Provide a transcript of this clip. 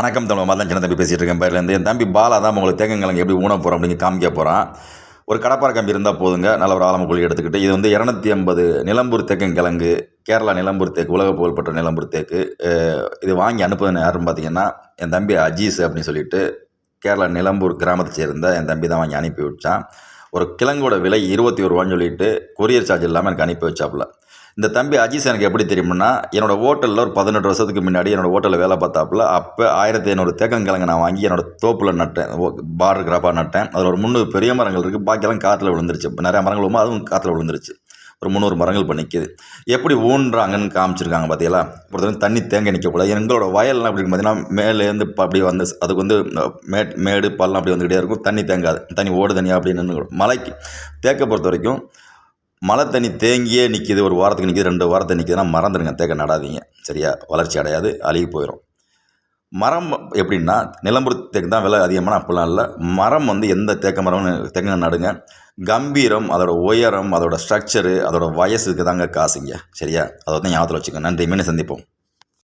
வணக்கம் தமிழ் மாதிரி தான் சின்ன தம்பி பேசிகிட்டு இருக்கேன். பேர்லேருந்து என் தம்பி பாலா தான் உங்களுக்கு தேக்கங்கிழங்கு எப்படி ஊன போகிறோம் அப்படின்னு காமிக்க போகிறான் ஒரு கடப்பாறை கம்பி இருந்தால் போதுங்க. நல்ல ஒரு ஆலம குழி எடுத்துக்கிட்டு இது வந்து இரநூத்தி ஐம்பது நிலம்பூர் தேக்கங்கிழங்கு கேரளா நிலம்பூர் தேக்கு உலக புகழ்பெற்ற நிலம்பூர் தேக்கு. இது வாங்கி அனுப்புதுன்னு யாருன்னு பார்த்தீங்கன்னா என் தம்பி அஜீஸ் அப்படின்னு சொல்லிட்டு கேரளா நிலம்பூர் கிராமத்தை சேர்ந்த என் தம்பி தான் வாங்கி அனுப்பி வச்சான். ஒரு கிழங்கோட விலை இருபத்தி ஒரு ரூபான்னு சொல்லிட்டு கொரியர் சார்ஜ் இல்லாமல் எனக்கு அனுப்பி வச்சாப்புல. இந்த தம்பி அஜீஸ் எனக்கு எப்படி தெரியும்னா என்னோட ஹோட்டலில் ஒரு பதினெட்டு வருஷத்துக்கு முன்னாடி என்னோட ஹோட்டலில் வேலை பார்த்தாப்புல அப்போ ஆயிரத்தி ஐநூறு தேக்கங்கிழங்கு நான் வாங்கி என்னோட தோப்பில் நட்டேன். பார் கிராப்பாக நட்டேன். அதில் ஒரு முந்நூறு பெரிய மரங்கள் இருக்குது பாக்கியெல்லாம் காற்றுல விழுந்துருச்சு. இப்போ நிறைய மரங்கள் அதுவும் காற்றுல விழுந்துருச்சு. ஒரு முந்நூறு மரங்கள் இப்போ நிற்கிது எப்படி ஊன்றாங்கன்னு காமிச்சிருக்காங்க பார்த்தீங்களா பொறுத்தவரைக்கும் தண்ணி தேங்க நிற்கக்கூடாது எங்களோட வயல்லாம் அப்படி பார்த்தீங்கன்னா மேலேருந்து இப்போ அப்படி வந்து அதுக்கு வந்து மே மேடு பள்ளம் அப்படி வந்துக்கிட்டே இருக்கும். தண்ணி தேங்காது. தண்ணி ஓடு தண்ணியாக அப்படின்னு மலைக்கு தேக்க பொறுத்த வரைக்கும் மழை தண்ணி தேங்கியே நிற்கிது ஒரு வாரத்துக்கு நிற்கிது ரெண்டு வாரத்துக்கு நிற்கிதுன்னா மறந்துடுங்க தேக்க நடாதீங்க. சரியா? வளர்ச்சி அடையாது அழுகி போயிடும் மரம் எப்படின்னா நிலம்பூர் தேக்கு தான் விலை அதிகமான அப்படிலாம் இல்லை. மரம் வந்து எந்த தேக்க மரம்னு தேங்க நடுங்க. கம்பீரம் அதோட உயரம் அதோட ஸ்ட்ரக்சரு அதோட வயசுக்கு தாங்க காசுங்க. சரியா? அதை வந்து ஞாபகத்தில் வச்சுக்கோங்க. நன்றி மீண்டும் சந்திப்போம்.